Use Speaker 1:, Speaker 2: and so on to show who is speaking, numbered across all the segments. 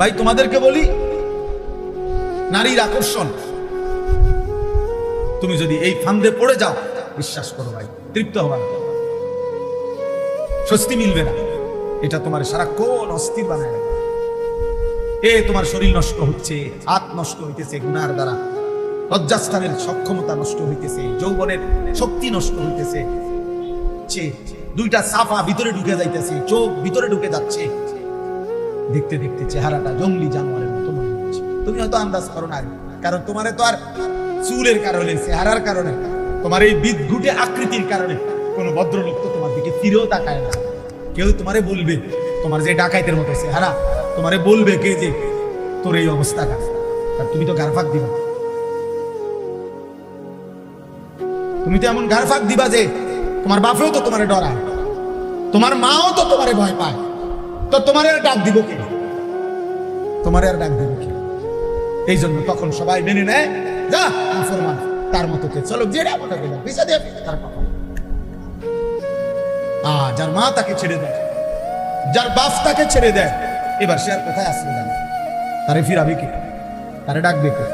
Speaker 1: ভাই, তোমাদেরকে বলি, নারীর আকর্ষণ। তুমি যদি এই ফান্দে পড়ে যাও, বিশ্বাস করো ভাই, তৃপ্ত না। স্বস্তি মিলবে না। এটা তোমার সারাক্ষণ অস্থির বানায় এ, তোমার শরীর নষ্ট হচ্ছে, হাত নষ্ট হইতেছে গুনার দ্বারা। লজ্জাস্থানের সক্ষমতা নষ্ট হইতেছে, যৌবনের শক্তি নষ্ট হইতেছে। দুইটা সাফা ভিতরে ঢুকে যাইতেছে, চোখ ভিতরে ঢুকে যাচ্ছে। দেখতে দেখতে চেহারাটা জঙ্গলি জানোয়ারের মতো মনে হচ্ছে। তুমি হয়তো আন্দাজ করো না কারণ তোমারে তো আর চুলের কারণে, চেহারার কারণে, তোমার এই বিদঘুটে আকৃতির কারণে কোনো ভদ্রলোক তো তোমার দিকে ফিরেও তাকায় না। কেউ তোমারে বলবে, তোমার যে ডাকাইতের মতো চেহারা, তোমারে বলবে কে যে তোর এই অবস্থাটা। আর তুমি তো গারফাক দিবা। তুমি তো এমন গারফাক দিবা যে তোমার বাপেও তো তোমারে ডরায়। তোমার মাও তো তোমারে ভয় পায়। তো তোমার আর ডাক দিব কে? তোমার আর ডাক দিব কে? এই জন্য তখন সবাই মেনে নেয়, যা ফরমান তার মতো কে। চলো জেরা মতো গেল পিছা দিয়ে তার কথা আ, যার মা তাকে ছেড়ে দেয়, যার বাপ তাকে ছেড়ে দেয়, এবার সে আর কোথায় আসবে জানে? তারে ফিরাবে কে? তারে ডাকবে কে?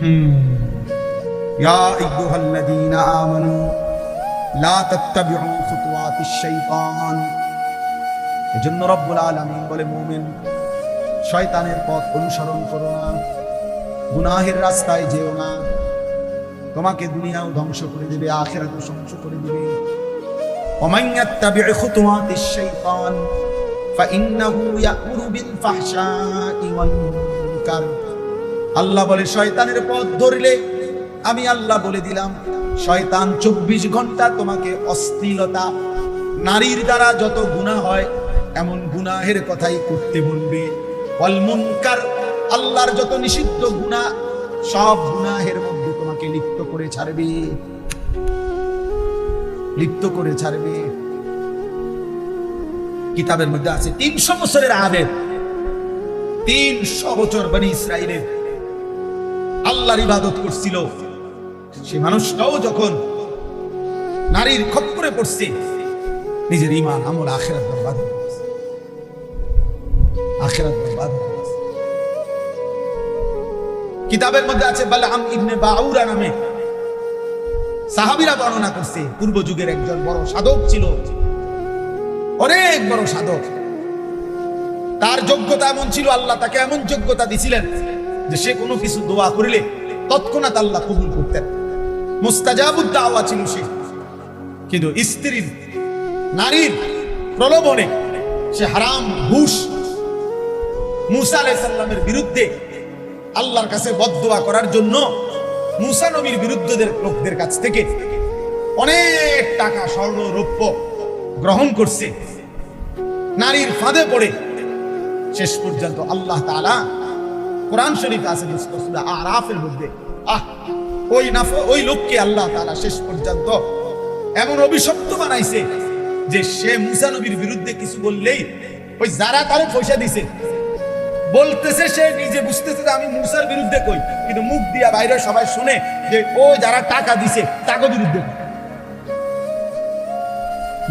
Speaker 1: হুম। يا أيها الذين آمنوا لا تتبعوا خطوات الشيطان এজন্য রব্বুল আলামিন বলে মুমিন শয়তানের পথ অনুসরণ করো না গুনাহের রাস্তায় যেও না তোমাকে দুনিয়াও ধ্বংস করে দিবে আখেরাতও ধ্বংস করে দিবে ومن يتبع خطوات الشيطان فإنه يأمر بالفحشاء والمنكر আল্লাহ বলে শয়তানের পথ ধরলে আমি আল্লাহ বলে দিলাম, শয়তান চব্বিশ ঘণ্টা তোমাকে অশ্লীলতা, নারীর দ্বারা যত গুনাহ হয়, এমন গুনাহের কথাই করতে বলবে। অলমুনকার আল্লাহর যত নিষিদ্ধ গুনাহ, সব গুনাহের মধ্যে তোমাকে লিপ্ত করে ছাড়বে। লিপ্ত করে ছাড়বে। কিতাবের মধ্যে আছে, তিনশো বছরের আবেদ তিনশো বছর বানি ইসরায়েলের আল্লাহর ইবাদত করছিল। সে মানুষটাও যখন নারীর খপ্পরে পড়ছে, নিজের ইমান আমল আখেরাত বরবাদ আখেরাত বরবাদ কিতাবের মধ্যে আছে বালাম ইবনে বাউরা নামে। সাহাবীরা বর্ণনা করছে, পূর্ব যুগের একজন বড় সাধক ছিল। অনেক বড় সাধক। তার যোগ্যতা এমন ছিল, আল্লাহ তাকে এমন যোগ্যতা দিছিলেন যে সে কোনো কিছু দোয়া করিলে তৎক্ষণাৎ আল্লাহ কবুল করতেন। মুস্তাজাবুদ্দাওয়া ছিল সে কিন্তু স্ত্রীর নারীর প্রলোভনে সে হারাম ঘুষ। মুসা আলাইসাল্লামের বিরুদ্ধে আল্লাহর কাছে বদদোয়া করার জন্য মুসা নবীর বিরুদ্ধদের লোকদের কাছ থেকে অনেক টাকা স্বর্ণ, রৌপ্য গ্রহণ করছে। নারীর ফাঁদে পড়ে শেষ পর্যন্ত আল্লাহ তাআলা কোরআন শরীফ আছে আরাফের মধ্যে। আহ! ওই নাফ, ওই লোককে আল্লাহ তাআলা শেষ পর্যন্ত এমন অভিশপ্ত বানাইছে যে সে মুসা নবীর বিরুদ্ধে কিছু বললেই ওই যারা তারে পয়সা দিছে, বলতেছে সে নিজে বুঝতেছে যে আমি মুসার বিরুদ্ধে কই, কিন্তু মুখ দিয়া বাইরে সবাই শুনে যে ও যারা টাকা দিছে তাকে বিরুদ্ধে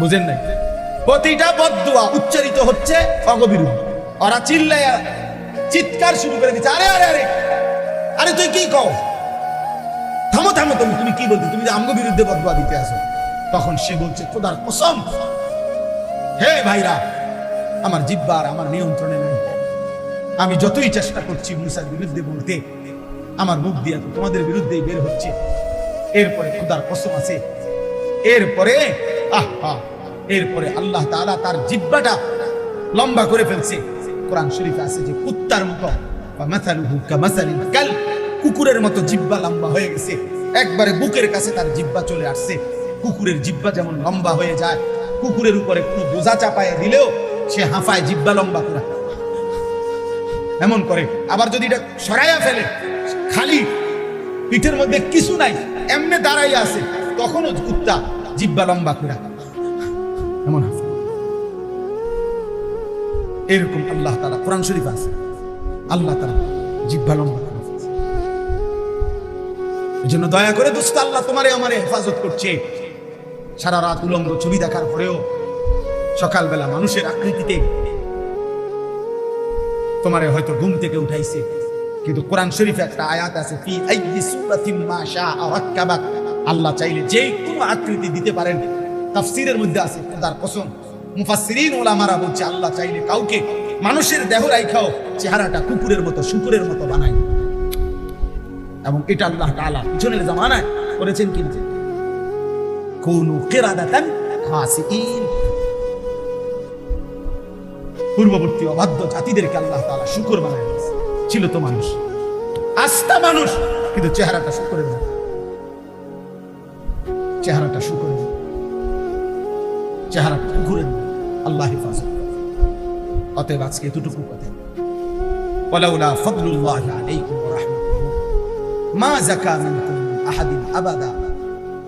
Speaker 1: বুঝেন নাই? প্রতিটা বদুয়া উচ্চারিত হচ্ছে অগবিরুদ্ধে ওরা চিল্লায় চিৎকার শুরু করে দিচ্ছে আরে আরে আরে আরে, তুই কি কও? থামো থামো তুমি তুমি কি বলছো? তুমি যে আমগো বিরুদ্ধে বদুয়া দিতে আসো। তখন সে বলছে, খোদার কসম, হে ভাইরা, আমার জিব্বার আমার নিয়ন্ত্রণে নেই। আমি যতই চেষ্টা করছি মুসার বিরুদ্ধে বলতে, আমার মুখ দিয়ে তোমাদের বিরুদ্ধেই বের হচ্ছে। এরপরে খুদার কসম আছে। এরপরে, আহ এরপরে আল্লাহ তাআলা তার জিব্বাটা লম্বা করে ফেলছে। কোরআন শরীফে আছে যে, কুত্তার মতো বা মাসালুহু কামাসালিল কাল কুকুরের মতো জিব্বা লম্বা হয়ে গেছে। একবারে বুকের কাছে তার জিব্বা চলে আসছে। কুকুরের জিব্বা যেমন লম্বা হয়ে যায়, কুকুরের উপরে কোনো বোঝা চাপায় দিলেও সে হাঁফায় জিব্বা লম্বা করে। এমন করে। আবার যদি এটা সরাইয়া ফেলে, খালি পিঠের মধ্যে কিছু নাই, এমনি দাঁড়াই আছে, তখনও কুত্তা জিব্বা লম্বা করে। এমন এরকম আল্লাহ তালা কোরআন শরীফ আছে। আল্লাহ তালা জিব্বা লম্বা। জন্য দয়া করে দোস্ত আল্লাহ তোমারে, আমারে হেফাজত করছে। সারা রাত উলঙ্গ ছবি দেখার পরেও সকালবেলা মানুষের আকৃতিতে তোমারে হয়তো ঘুম থেকে উঠাইছে। কিন্তু কোরআন শরীফে একটা আয়াত আছে, ফি আইয়ি সূরাতিন মা শাআ আল্লাহ চাইলে যে কোনো আকৃতি দিতে পারেন। তাফসীরের মধ্যে আছে, খোদার কসম। মুফাসসিরিন ওলামারা বলছে, আল্লাহ চাইলে কাউকে মানুষের দেহ রাইখাও চেহারাটা কুকুরের মতো, শুকুরের মতো বানায়। এবং এটা আল্লাহ তাআলা পিছনের জামানায় করেছেন কিন্তু কুনু কিরাদাতান খাসিইন পূর্ববর্তী অবাধ্য জাতিদেরকে আল্লাহ তাআলা শুকর বানায় দিয়েছে। ছিল তো মানুষ আস্থা মানুষ কিন্তু চেহারাটা শুকরের মতো চেহারাটা শুকরের মতো। চেহারাটা কুকুরের মতো। আল্লাহ হেফাজত করুন। অতএব আজকে এতটুকু কথা ولولا فضل الله عليكم মা জাকা মিনকুম আহাদিন আবাদা।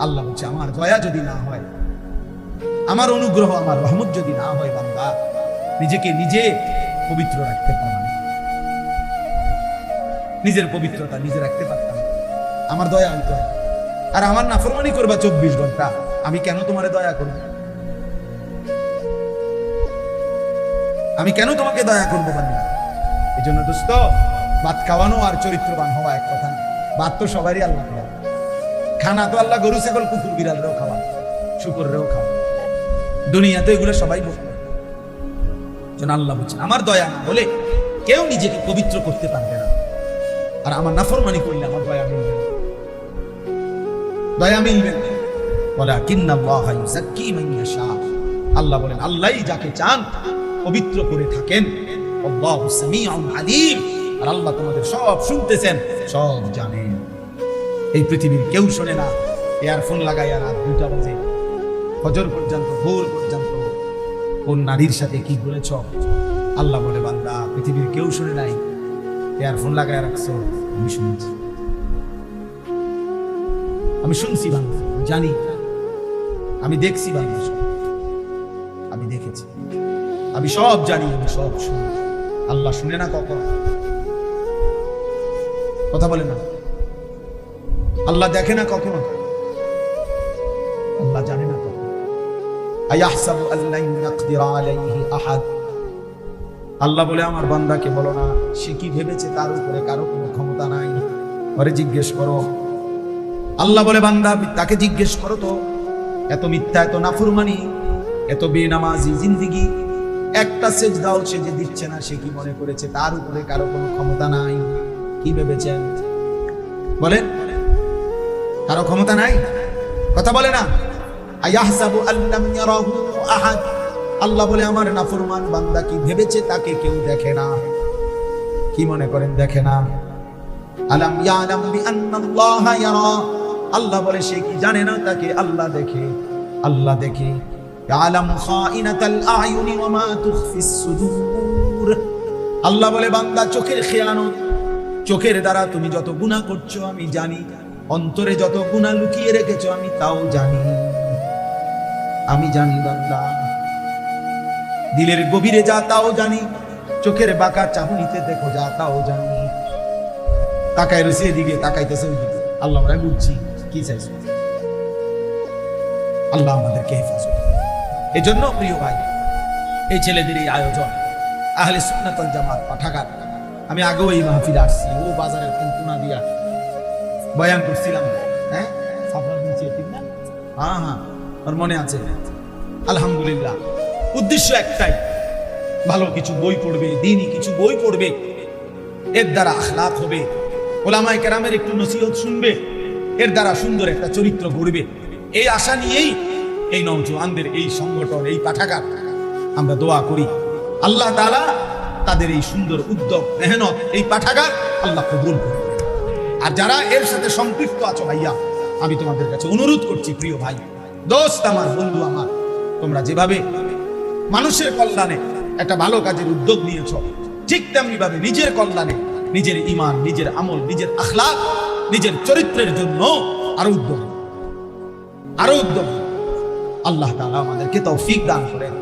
Speaker 1: আল্লাহ বলছে, আমার দয়া যদি না হয়, আমার অনুগ্রহ, আমার রহমত যদি না হয়, বান্দা, নিজেকে নিজে পবিত্র রাখতে পারলাম নিজের পবিত্রতা নিজে রাখতে পারতাম। আমার দয়া আমি তো আর আমার নাফরমানি করবা চব্বিশ ঘণ্টা, আমি কেন তোমারে দয়া করব? আমি কেন তোমাকে দয়া করব, বান্দা? এই জন্য দোস্ত, ভাত খাওয়ানো আর চরিত্রবান হওয়া এক কথা না। ভাত তো সবারই আল্লাহ খাওয়া। খানা তো আল্লাহ গরু, ছাগল, কুকুর, বিড়ালরেও খাওয়া, শুকুররেও খাওয়া। দুনিয়াতে এগুলো সবাই বলবে যেন আল্লাহ বলছেন আমার দয়া না বলে কেউ নিজেকে পবিত্র করতে পারবে না। আর আমার নাফরমানি করলে আমার দয়া মিলবে। দয়া মিলবে আল্লাহ বলেন, আল্লাহই যাকে চান, পবিত্র করে থাকেন। আল্লাহু আলিম। আর আল্লাহ তোমাদের সব শুনতেছেন, সব জানেন। এই পৃথিবীর কেউ শোনে না, ইয়ারফোন লাগাইয়া রাত দুটা বাজে। ফজর পর্যন্ত, ভোর পর্যন্ত। কোন নারীর সাথে কি বলেছ আল্লাহ বলে, বান্দা, পৃথিবীর কেউ শুনে নাই। এয়ারফোন লাগায় রাখছো, আমি শুনছি। আমি শুনছি, বান্দা জানি। আমি দেখছি, বান্দা আমি দেখেছি। আমি সব জানি, আমি সব শুনি। আল্লাহ শুনে না কখন? কথা বলে না। আল্লাহ দেখে না কখনো। আল্লাহ জানে না আল্লাহ বলে, আমার বান্দাকে বলো না, সে কি ভেবেছে তার উপরে কারও কোনো ক্ষমতা নাই? ওরে জিজ্ঞেস করো। আল্লাহ বলে, বান্দা, তাকে জিজ্ঞেস করো তো, এত মিথ্যা, এত নাফরমানি, এত বেনামাজি জিন্দিগি, একটা সেজদাও সে যে দিচ্ছে না, সে কি মনে করেছে তার উপরে কারও কোনো ক্ষমতা নাই? কি ভেবেছেন? বলেন। কারও ক্ষমতা নাই? কথা বলে না। আয়াহসাবু আল্লাহ বলে, আমার নাফরমান বান্দা কি ভেবেছে তাকে কেউ দেখে না? কি মনে করেন, দেখে না? আলাম ইয়ালাম বিআন্নাল্লাহ ইয়ারা। আল্লাহ বলে, সে কি জানে না তাকে আল্লাহ দেখে? আল্লাহ দেখে। ইয়ালাম খাইনাতাল আয়ুনি ওয়া মা তুখফিস সুদূর। আল্লাহ বলে, বান্দা চোখের খেয়ানত চোখের দ্বারা তুমি যত গুনাহ করছ, আমি জানি। অন্তরে যত গুনাহ লুকিয়ে রেখেছো, আমি তাও জানি। আমি জানি বান্দা। দিলের গভীরে যা, তাও জানি। চোখের বাঁকা চাহনিতে দেখো যা, তাও জানি। তাকায় রয়েছে এদিকে, তাকাইতেছে ওইদিকে। আল্লাহ আমরা বুঝছি। কি চাইছো? আল্লাহ আমাদেরকে হেফাজত এই জন্য প্রিয় ভাই, এই ছেলেদের এই আয়োজন আহলে সুন্নাতল জামাত পাঠাগার আমি আগেও এই মাহফিলে আসছি। ও বাজারের কোনা দিয়া। বয়ান করছিলাম। হ্যাঁ? ঠিক না? হ্যাঁ হ্যাঁ। ওর মনে আছে? আলহামদুলিল্লাহ। উদ্দেশ্য একটাই। ভালো কিছু বই পড়বে, দিনই কিছু বই পড়বে। এর দ্বারা আখলাক হবে। ওলামায় কেরামের একটু নসিহত শুনবে। এর দ্বারা সুন্দর একটা চরিত্র গড়বে। এই আশা নিয়েই এই নৌজওয়ানদের এই সংগঠন, এই পাঠাগার আমরা দোয়া করি। আল্লাহ তাআলা তাদের এই সুন্দর, উদ্যোগ, মেহনত, এই পাঠাগার আল্লাহ কবুল করবে আর যারা এর সাথে সম্পৃক্ত আছো ভাইয়া, আমি তোমাদের কাছে অনুরোধ করছি, প্রিয় ভাই, দোস্ত আমার, বন্ধু আমার, তোমরা যেভাবে মানুষের কল্যাণে একটা ভালো কাজের উদ্যোগ নিয়েছ, ঠিক তেমনি ভাবে নিজের কল্যাণে নিজের ইমান নিজের আমল, নিজের আখলাক নিজের চরিত্রের জন্য আরও উদ্যোগ। আরও উদ্যোগ। আল্লাহ তাআলা আমাদেরকে তৌফিক দান করেন